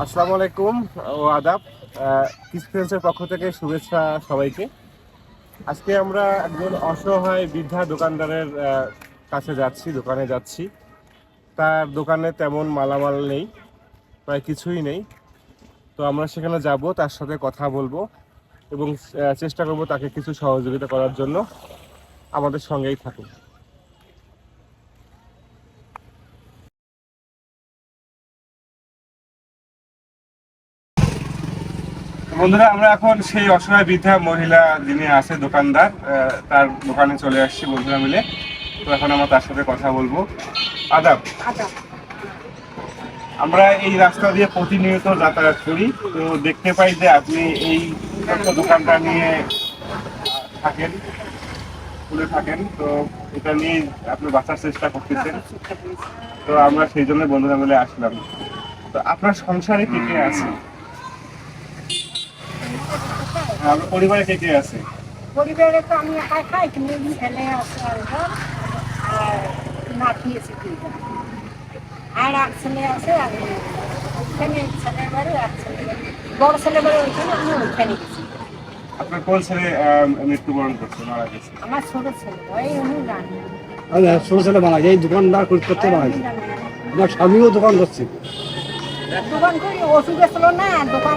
আসসালামু আলাইকুম ও আদাব। কিসপেন্সের পক্ষ থেকে শুভেচ্ছা সবাইকে। আজকে আমরা একজন অসহায় বৃদ্ধা দোকানদারের কাছে যাচ্ছি, দোকানে যাচ্ছি। তার দোকানে তেমন মালামাল নেই, প্রায় কিছুই নেই। তো আমরা সেখানে যাব, তার সাথে কথা বলব এবং চেষ্টা করব তাকে কিছু সহযোগিতা করার জন্য। আমাদের সঙ্গেই থাকুন। বন্ধুরা আমরা এখন সেই অসহায় বৃদ্ধা মহিলা যিনি আছে দোকানদার তার দোকানে চলে আসছি বন্ধুরা মিলে। তো এখন আমরা তার সাথে কথা বলব। আদাব আমরা এই রাস্তা দিয়ে প্রতিনিয়ত যাতায়াত করি। তো দেখতে পাই যে আপনি এই দোকানটা নিয়ে থাকেন খুলে থাকেন। তো এটা নিয়ে আপনি বাঁচার চেষ্টা করতেছেন। তো আমরা সেই জন্য বন্ধুরা মিলে আসলাম। তো আপনার সংসারে কে কে আছে? আপনার পরিবারে কে কে আছে? পরিবারে তো আমি একাই খাই কিন্তু ছেলে আছে আর আর নাতি আছে আর এক ছেলে আছে আর ওখানে ছেলের বাড়ি এক ছেলে। বড় ছেলে বাড়ি ওইখানে আমি ওইখানে গেছি। আপনার কোন ছেলে মৃত্যুবরণ করছে মারা গেছে? আমার ছোট ছেলে ওই উনি জানি। ছোট ছেলে মারা যায় এই দোকানদার করতে করতে মারা যায়। আমার স্বামীও দোকান করছে। দোকান করি ওষুধ ছিল না দোকান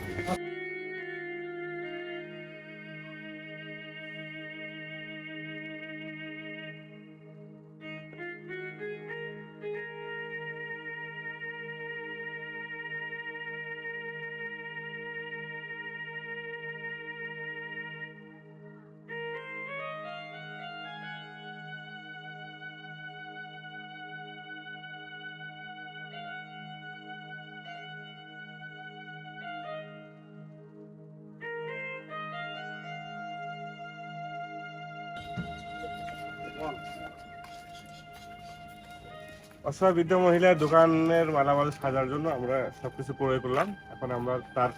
অসহায় বৃদ্ধ মহিলার দোকানের মালামাল সাজার জন্য আমরা সবকিছু ক্রয় করলাম। এখন আমরা তার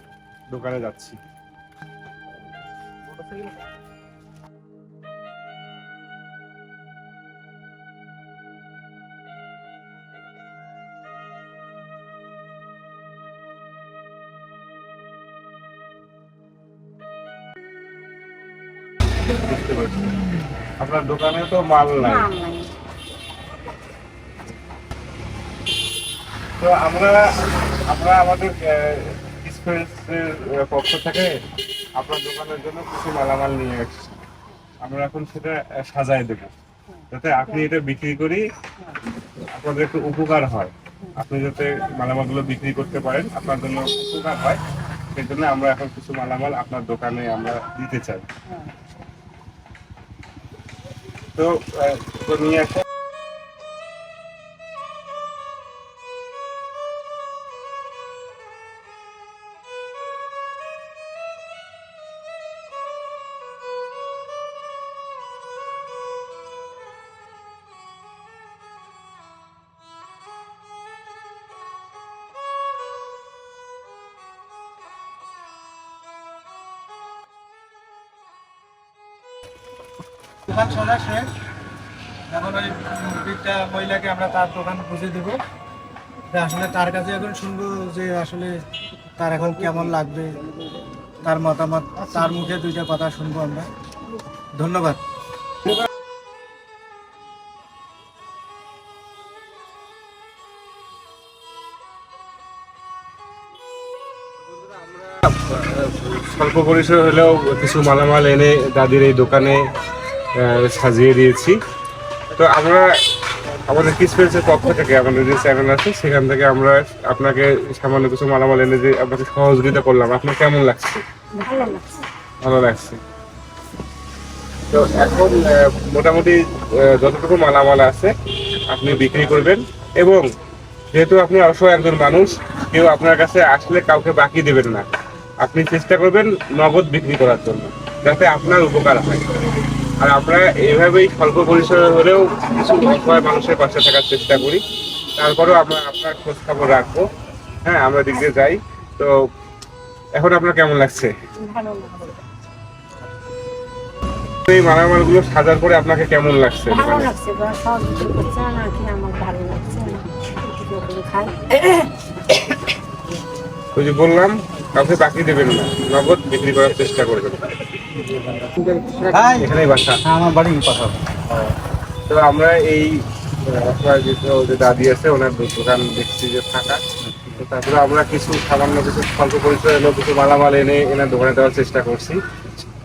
দোকানে যাচ্ছি। বুঝতে পারছি। আপনার দোকানে তো মাল নাই। তো আমরা আমরা আমাদের পক্ষ থেকে আপনার দোকানের জন্য কিছু মালামাল নিয়ে এসেছি। আমরা এখন সেটা সাজায় দেবো। যাতে আপনি এটা বিক্রি করি আপনাদের একটু উপকার হয়। আপনি যাতে মালামালগুলো বিক্রি করতে পারেন আপনার জন্য উপকার হয়। সেই জন্য আমরা এখন কিছু মালামাল আপনার দোকানে আমরা দিতে চাই। তো নিয়ে আসো দোকান সোজা শেষ। এখন ওই বৃদ্ধা মহিলাকে আমরা তার দোকান বুঝে দেবো। আসলে তার কাছে এখন শুনব যে আসলে তার এখন কেমন লাগবে, তার মতামত, তার মুখে দুইটা কথা শুনব আমরা। ধন্যবাদ। স্বল্প পরিসর হলেও কিছু মালামাল এনে দাদির এই দোকানে সাজিয়ে দিয়েছি। তো আমরা আমাদের কিসপেন্সের পক্ষ থেকে আমাদের যে চ্যানেল আছে সেখান থেকে আমরা আপনাকে সামান্য কিছু মালামাল এনে যে আপনাকে সহযোগিতা করলাম। আপনার কেমন লাগছে? ভালো লাগছে। তো এখন মোটামুটি যতটুকু মালামাল আছে আপনি বিক্রি করবেন। এবং যেহেতু আপনি অসহায় একজন মানুষ কেউ আপনার কাছে আসলে কাউকে বাকি দেবেন না। আপনি চেষ্টা করবেন নগদ বিক্রি করার জন্য যাতে আপনার উপকার হয়। আর আমরা এইভাবেই স্বল্প পরিসরে হলেও কিছু অসহায় মানুষের পাশে থাকার চেষ্টা করি। তারপরেও আমরা আপনার খোঁজ খবর রাখব। হ্যাঁ আমরা দিক দিয়ে যাই। তো এখন আপনার কেমন লাগছে? এই মালামালগুলো সাজার পরে আপনাকে কেমন লাগছে? ভালো আমার ভালো ওই যে বললাম কাউকে বাকি দেবেন না নগদ বিক্রি করার চেষ্টা করবেন। এখানেই বাসা। হ্যাঁ আমার বাড়ি পাশা। তো আমরা এই যে দাদি আছে ওনার দোকান দেখছি যে ফাঁকা। তো তারপরে আমরা কিছু সামান্য কিছু স্বল্প পরিচয় এলো কিছু মালামাল এনে এনার দোকানে দেওয়ার চেষ্টা করছি।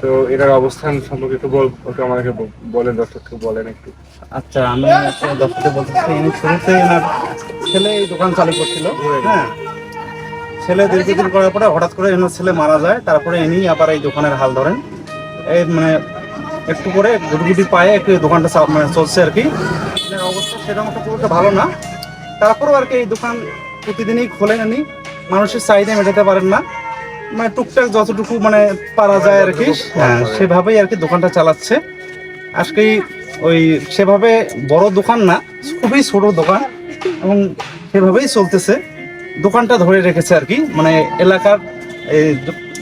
তো এনার অবস্থান সম্পর্কে একটু বল একটু আমাদেরকে বলেন দর্শককে বলেন একটু। আচ্ছা আমি দশটাতে বলতেছি ইনি শুরুতে এনার ছেলে এই দোকান চালু করছিল হ্যাঁ। ছেলে দীর্ঘদিন করার পরে হঠাৎ করে এনার ছেলে মারা যায় তারপরে ইনি আবার এই দোকানের হাল ধরেন। এই মানে একটু করে গুটগুটি পায়ে একটু দোকানটা মানে চলছে আর কি। অবস্থা সেটা মতো খুব একটা ভালো না। তারপরেও আর কি এই দোকান প্রতিদিনই খোলেন উনি। মানুষের চাহিদা মেটাতে পারেন না। মানে টুকটাক যতটুকু মানে পারা যায় আর কি হ্যাঁ সেভাবেই আর কি দোকানটা চালাচ্ছে। আজকে ওই সেভাবে বড় দোকান না, খুবই ছোট দোকান এবং সেভাবেই চলতেছে। দোকানটা ধরে রেখেছে আর কি। মানে এলাকার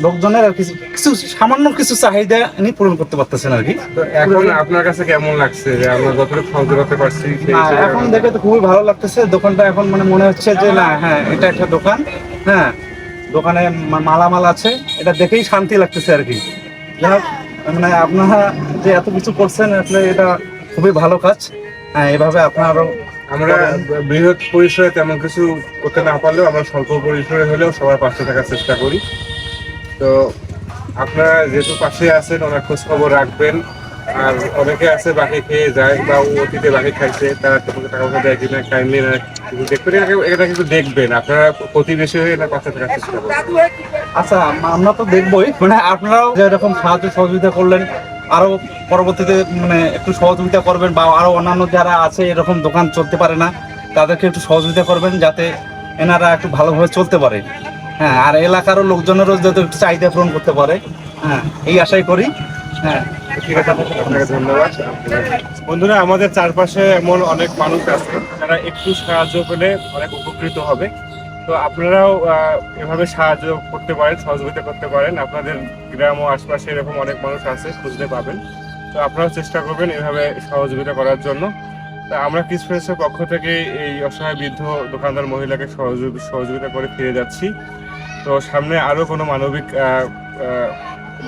লোকজনের আর কিছু কিছু সামান্য কিছু চাহিদা ইনি পূরণ করতে পারতেছেন আর কি। এখন আপনার কাছে কেমন লাগছে যে আমরা যতটুকু সহজ করতে পারছি এখন দেখে তো খুবই ভালো লাগতেছে। দোকানটা এখন মানে মনে হচ্ছে যে না হ্যাঁ এটা একটা দোকান হ্যাঁ দোকানে মালামাল আছে এটা দেখেই শান্তি লাগতেছে আর কি। মানে আপনারা যে এত কিছু করছেন আসলে এটা খুবই ভালো কাজ। হ্যাঁ এভাবে আপনারও আমরা বৃহৎ পরিসরে তেমন কিছু করতে না পারলেও আমরা স্বল্প পরিসরে হলেও সবার পাশে থাকার চেষ্টা করি। তো আপনারা যেহেতু পাশে আছেন, ওনার খোঁজ খবর রাখবেন। আর অনেকে আছে বাকি খেয়ে যায় বা অতীতে বাকি খাইছে, তারা তোমাকে টাকা পয়সা দেয় কিনা কাইন্ডলি দেখবেন এটা কিন্তু দেখবেন। আপনারা প্রতিবেশী হয়ে এনার পাশে থাকার চেষ্টা করবেন। আচ্ছা আমরা তো দেখবোই। মানে আপনারাও যে এরকম সাহায্য সহযোগিতা করলেন, আরও পরবর্তীতে মানে একটু সহযোগিতা করবেন বা আরও অন্যান্য যারা আছে, এরকম দোকান চলতে পারে না, তাদেরকে একটু সহযোগিতা করবেন যাতে এনারা একটু ভালোভাবে চলতে পারে। হ্যাঁ আর এলাকারও লোকজনেরও যাতে একটু চাহিদা পূরণ করতে পারে হ্যাঁ এই আশাই করি হ্যাঁ। বন্ধুরা, আমাদের চারপাশে এমন অনেক মানুষ আছে, যারা একটু সাহায্য পেলে অনেক উপকৃত হবে। তো আপনারাও এভাবে সাহায্য করতে পারেন, সহযোগিতা করতে পারেন। আপনাদের গ্রাম ও আশপাশে এরকম অনেক মানুষ আছে, খুঁজতে পাবেন। তো আপনারাও চেষ্টা করবেন এভাবে সহযোগিতা করার জন্য। তা আমরা কিসপ্রেসের পক্ষ থেকে এই অসহায় বৃদ্ধ দোকানদার মহিলাকে সহযোগ- সহযোগিতা করে ফিরে যাচ্ছি। তো সামনে আরও কোনো মানবিক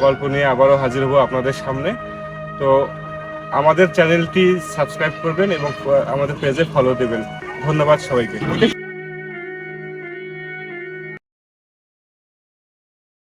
গল্প নিয়ে আবারও হাজির হব আপনাদের সামনে। তো আমাদের চ্যানেলটি সাবস্ক্রাইব করবেন এবং আমাদের পেজে ফলো দেবেন। ধন্যবাদ সবাইকে।